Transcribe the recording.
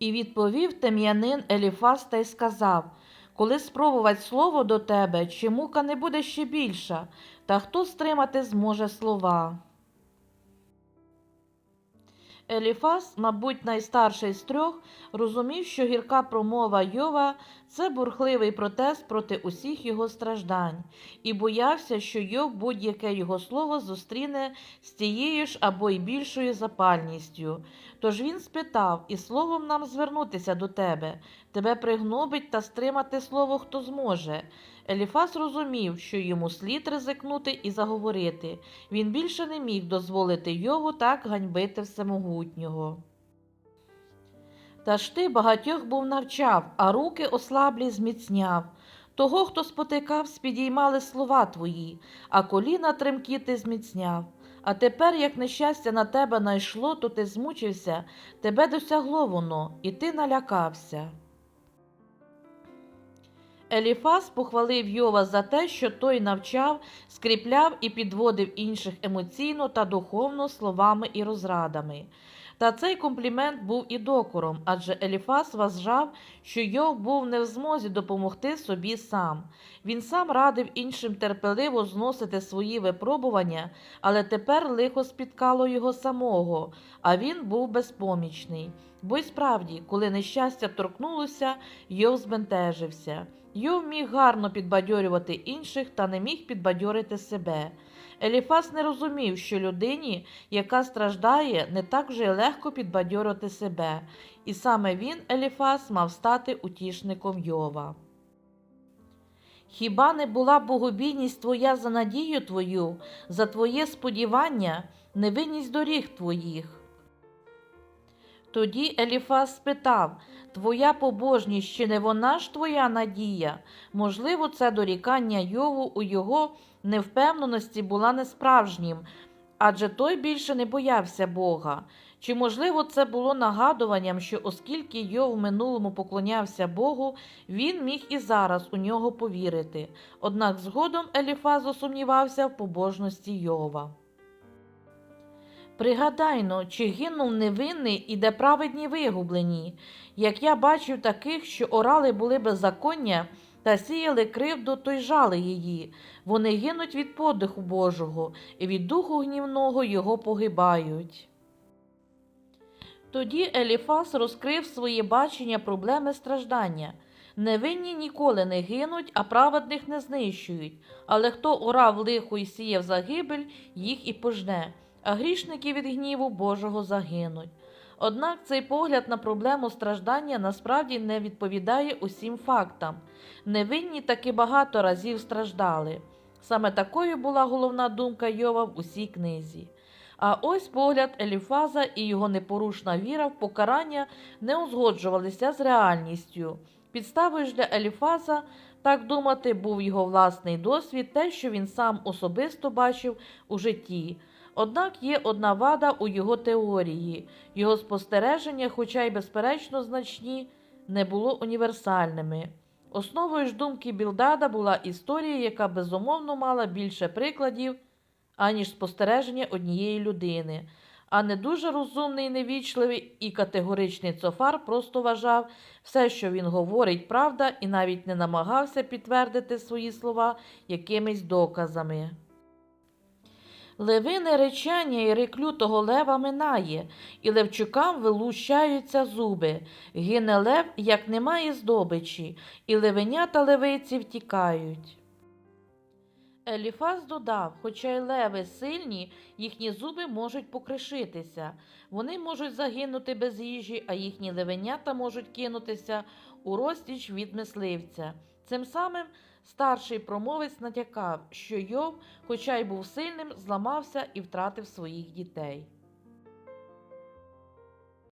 І відповів тем'янин Еліфас та й сказав Коли спробувати слово до тебе, чи мука не буде ще більша, та хто стримати зможе слова? Еліфас, мабуть, найстарший з трьох, розумів, що гірка промова Йова це бурхливий протест проти усіх його страждань, і боявся, що Йов будь-яке його слово зустріне з тією ж або й більшою запальністю. Тож він спитав і словом нам звернутися до тебе, тебе пригнобить та стримати слово хто зможе. Еліфас розумів, що йому слід ризикнути і заговорити. Він більше не міг дозволити Йову так ганьбити всемогутнього. Та ж ти багатьох був навчав, а руки ослаблі зміцняв. Того, хто спотикав, підіймали слова твої, а коліна тремкі зміцняв. А тепер, як нещастя на тебе найшло, то ти змучився, тебе досягло воно, і ти налякався. Еліфас похвалив Йова за те, що той навчав, скріпляв і підводив інших емоційно та духовно словами і розрадами. Та цей комплімент був і докором, адже Еліфас вважав, що Йов був не в змозі допомогти собі сам. Він сам радив іншим терпеливо зносити свої випробування, але тепер лихо спіткало його самого, а він був безпомічний. Бо й справді, коли нещастя торкнулося, Йов збентежився. Йов міг гарно підбадьорювати інших та не міг підбадьорити себе. Еліфас не розумів, що людині, яка страждає, не так вже легко підбадьорити себе, і саме він, Еліфас, мав стати утішником Йова. Хіба не була богобійність твоя за надію твою, за твоє сподівання, невинність доріг твоїх? Тоді Еліфас спитав Твоя побожність, чи не вона ж твоя надія? Можливо, це дорікання Йову у його невпевненості була несправжнім, адже той більше не боявся Бога. Чи, можливо, це було нагадуванням, що оскільки Йов в минулому поклонявся Богу, він міг і зараз у нього повірити. Однак згодом Еліфаз засумнівався в побожності Йова. Пригадайно, чи гинув невинний і де праведні вигублені, як я бачив таких, що орали були беззаконня та сіяли кривду, то й жали її. Вони гинуть від подиху Божого, і від духу гнівного його погибають. Тоді Еліфас розкрив своє бачення проблеми страждання. Невинні ніколи не гинуть, а праведних не знищують. Але хто орав лихо і сіяв загибель, їх і пожне, а грішники від гніву Божого загинуть. Однак цей погляд на проблему страждання насправді не відповідає усім фактам. Невинні таки багато разів страждали. Саме такою була головна думка Йова в усій книзі. А ось погляд Еліфаза і його непорушна віра в покарання не узгоджувалися з реальністю. Підставою ж для Еліфаза, так думати, був його власний досвід, те, що він сам особисто бачив у житті. Однак є одна вада у його теорії, його спостереження, хоча й безперечно значні, не було універсальними. Основою ж думки Білдада була історія, яка безумовно мала більше прикладів, аніж спостереження однієї людини. А не дуже розумний, невічливий і категоричний цофар просто вважав все, що він говорить, правда, і навіть не намагався підтвердити свої слова якимись доказами. Левине речання і рик лютого лева минає, і левчукам вилущаються зуби. Гине лев, як немає здобичі, і левенята левиці втікають. Еліфас додав, хоча й леви сильні, їхні зуби можуть покришитися. Вони можуть загинути без їжі, а їхні левенята можуть кинутися у розтіч від мисливця. Цим самим старший промовець натякав, що Йов, хоча й був сильним, зламався і втратив своїх дітей.